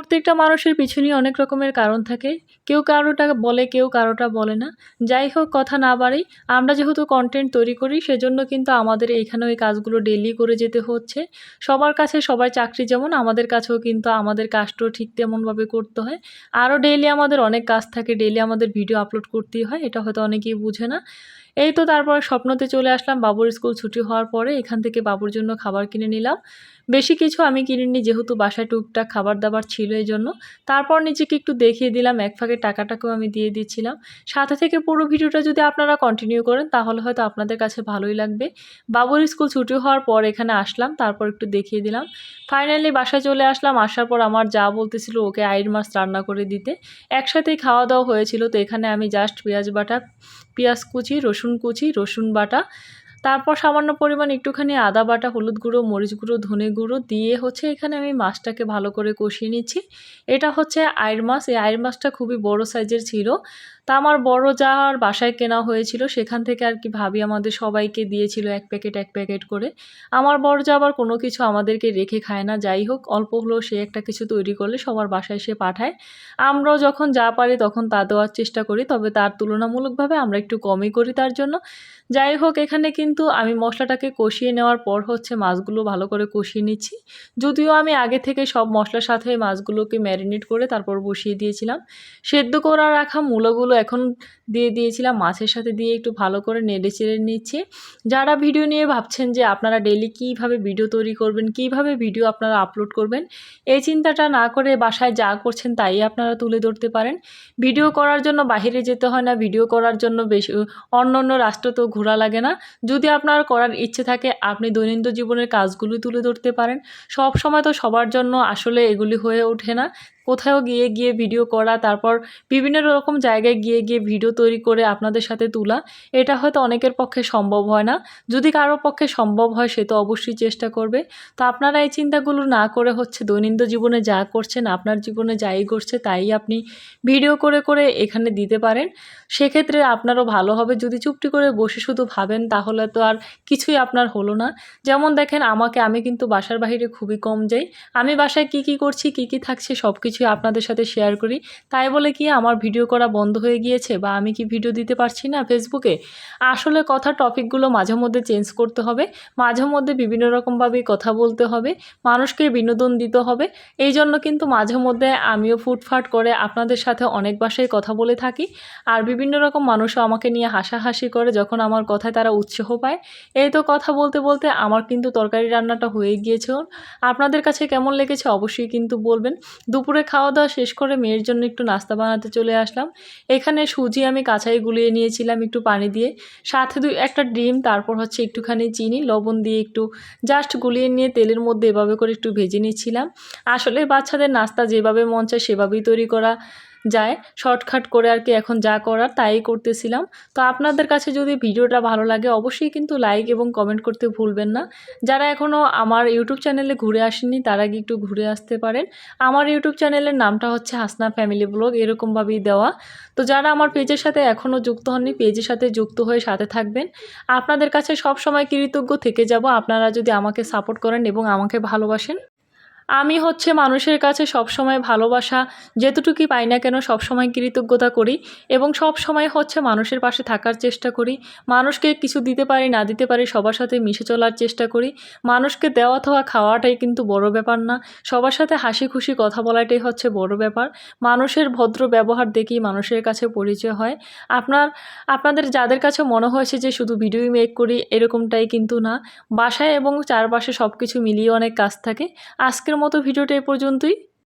প্রত্যেকটা মানুষের পিছনেই অনেক রকমের কারণ থাকে। কেউ কারোটা বলে, কেউ কারোটা বলে না। যাই হোক, কথা না বাড়েই, আমরা যেহেতু কন্টেন্ট তৈরি করি, সেজন্য কিন্তু আমাদের এখানে ওই কাজগুলো ডেলি করে যেতে হচ্ছে। সবার কাছে সবার চাকরি যেমন, আমাদের কাছেও কিন্তু আমাদের কাজটাও ঠিক তেমনভাবে করতে হয়। আরও ডেইলি আমাদের অনেক কাজ থাকে ডেইলি আমাদের ভিডিও আপলোড করতেই হয়, এটা হয়তো অনেকেই বুঝে না। এই তো তারপর স্বপ্নতে চলে আসলাম, বাবুর স্কুল ছুটি হওয়ার পরে এখান থেকে বাবুর জন্য খাবার কিনে নিলাম। বেশি কিছু আমি কিনিনি, যেহেতু বাসায় টুকটাক খাবার দাবার ছিল এই জন্য তারপর নিজেকে একটু দেখিয়ে দিলাম, এক ফাঁকে টাকাটাকেও আমি দিয়ে দিচ্ছিলাম। সাথে থেকে পুরো ভিডিওটা যদি আপনারা কন্টিনিউ করেন, তাহলে হয়তো আপনাদের কাছে ভালোই লাগবে। বাবুর স্কুল ছুটি হওয়ার পর এখানে আসলাম, তারপর একটু দেখিয়ে দিলাম। ফাইনালি বাসায় চলে আসলাম, আসার পর আমার যা বলতেছিল ওকে আইর মাছ রান্না করে দিতে। একসাথেই খাওয়া দাওয়া হয়েছিল, তো এখানে আমি জাস্ট পেঁয়াজ বাটা পেঁয়াজ কুচি রসুন কুচি রসুন বাটা তারপর সামান্য পরিমাণ একটুখানি আদা বাটা, হলুদ গুঁড়ো, মরিচ গুঁড়ো, ধনে গুঁড়ো দিয়ে হচ্ছে এখানে আমি মাছটাকে ভালো করে কষিয়ে নিচ্ছি। এটা হচ্ছে আয়ের মাছ। এই আয়ের মাছটা খুবই বড় সাইজের ছিল। তা আমার বড় যার বাসায় কেনা হয়েছিল, সেখান থেকে আর কি ভাবি আমাদের সবাইকে দিয়েছিল এক প্যাকেট এক প্যাকেট করে। আমার বড় যা আবার কোনো কিছু আমাদেরকে রেখে খায় না। যাই হোক, অল্প হলেও সে একটা কিছু তৈরি করলে সবার বাসায় সে পাঠায়। আমরাও যখন যা পারি তখন তা দেওয়ার চেষ্টা করি, তবে তার তুলনামূলকভাবে আমরা একটু কমই করি তার জন্য। যাই হোক, এখানে কিন্তু আমি মশলাটাকে কষিয়ে নেওয়ার পর হচ্ছে মাছগুলো ভালো করে কষিয়ে নিচ্ছি। যদিও আমি আগে থেকে সব মশলার সাথে মাছগুলোকে ম্যারিনেট করে তারপর বসিয়ে দিয়েছিলাম। সেদ্ধ করা রাখা মূলোগুলো এখন দিয়ে দিয়েছিলাম, মাছের সাথে দিয়ে একটু ভালো করে নেড়ে চেড়ে নিচ্ছি। যারা ভিডিও নিয়ে ভাবছেন যে আপনারা ডেলি কীভাবে ভিডিও তৈরি করবেন, কীভাবে ভিডিও আপনারা আপলোড করবেন, এই চিন্তাটা না করে বাসায় যা করছেন তাই আপনারা তুলে ধরতে পারেন। ভিডিও করার জন্য বাহিরে যেতে হয় না, ভিডিও করার জন্য বেশি অন্য অন্য রাষ্ট্র তো ঘোরা লাগে না। যদি আপনার করার ইচ্ছে থাকে, আপনি দৈনন্দিন জীবনের কাজগুলি তুলে ধরতে পারেন। সব সময় তো সবার জন্য আসলে এগুলি হয়ে ওঠে না। কোথাও গিয়ে গিয়ে ভিডিও করা, তারপর বিভিন্ন রকম জায়গায় গিয়ে গিয়ে ভিডিও তৈরি করে আপনাদের সাথে তোলা, এটা হয়তো অনেকের পক্ষে সম্ভব হয় না। যদি কারোর পক্ষে সম্ভব হয়, সে তো অবশ্যই চেষ্টা করবে। তো আপনারা এই চিন্তাগুলো না করে হচ্ছে দৈনন্দিন জীবনে যা করছেন, আপনার জীবনে যাই করছে তাই আপনি ভিডিও করে করে এখানে দিতে পারেন। সেক্ষেত্রে আপনারও ভালো হবে। যদি চুপটি করে বসে শুধু ভাবেন, তাহলে তো আর কিছুই আপনার হলো না। যেমন দেখেন, আমাকে আমি কিন্তু বাসার বাইরে খুবই কম যাই। আমি বাসায় কি কি করছি, কি কি থাকছে সব কিছুই আপনাদের সাথে শেয়ার করি। তাই বলে কি আমার ভিডিও করা বন্ধ হয়ে গিয়েছে বা আমি কি ভিডিও দিতে পারছি না ফেসবুকে আসলে কথা টপিকগুলো মাঝে মধ্যে চেঞ্জ করতে হবে, মাঝে মধ্যে বিভিন্ন রকমভাবেই কথা বলতে হবে, মানুষকে বিনোদন দিতে হবে। এই জন্য কিন্তু মাঝে মধ্যে আমিও ফুটফাট করে আপনাদের সাথে অনেক বাসায় কথা বলে থাকি। আর বিভিন্ন রকম মানুষও আমাকে নিয়ে হাসাহাসি করে যখন আমার কথায় তারা উৎসাহ পায়। এই তো কথা বলতে বলতে আমার কিন্তু তরকারি রান্নাটা হয়ে গিয়েছে। আপনাদের কাছে কেমন লেগেছে অবশ্যই কিন্তু বলবেন। দুপুরে খাওয়া দাওয়া শেষ করে মেয়ের জন্য একটু নাস্তা বানাতে চলে আসলাম। এখানে সুজি আমি কাঁচাই গুলিয়ে নিয়েছিলাম একটু পানি দিয়ে। সাথে দুই, একটা ডিম, তারপর হচ্ছে একটুখানি চিনি, লবণ দিয়ে একটু জাস্ট গুলিয়ে নিয়ে তেলের মধ্যে এভাবে করে একটু ভেজে নিচ্ছিলাম। আসলে বাচ্চাদের নাস্তা যেভাবে মন চায় সেভাবেই তৈরি করা যায়, শর্টকাট করে আর কি এখন যা করার তাই করতেছিলাম। তো আপনাদের কাছে যদি ভিডিওটা ভালো লাগে অবশ্যই কিন্তু লাইক এবং কমেন্ট করতে ভুলবেন না। যারা এখনও আমার ইউটিউব চ্যানেলে ঘুরে আসেননি, তারা কি একটু ঘুরে আসতে পারেন। আমার ইউটিউব চ্যানেলের নামটা হচ্ছে হাসনা ফ্যামিলি ব্লগ, এরকমভাবেই দেওয়া। তো যারা আমার পেজের সাথে এখনও যুক্ত হননি, পেজের সাথে যুক্ত হয়ে সাথে থাকবেন। আপনাদের কাছে সব সময় কৃতজ্ঞ থেকে যাব। আপনারা যদি আমাকে সাপোর্ট করেন এবং আমাকে ভালোবাসেন। আমি হচ্ছে মানুষের কাছে সবসময় ভালোবাসা যেতটুকুই পাই না কেন সবসময় কৃতজ্ঞতা করি এবং সব সময় হচ্ছে মানুষের পাশে থাকার চেষ্টা করি। মানুষকে কিছু দিতে পারি, না দিতে পারি সবার সাথে মিশে চলার চেষ্টা করি। মানুষকে দেওয়া থাওয়া খাওয়াটাই কিন্তু বড় ব্যাপার না। সবার সাথে হাসি খুশি কথা বলাটাই হচ্ছে বড় ব্যাপার। মানুষের ভদ্র ব্যবহার দেখেই মানুষের কাছে পরিচয় হয়। আপনার, আপনাদের যাদের কাছে মনে হয়েছে যে শুধু ভিডিও মেক করি, এরকমটাই কিন্তু না। বাসায় এবং চারপাশে সব কিছু মিলিয়ে অনেক কাজ থাকে। আজকের মতো ভিডিওটা এ পর্যন্তই।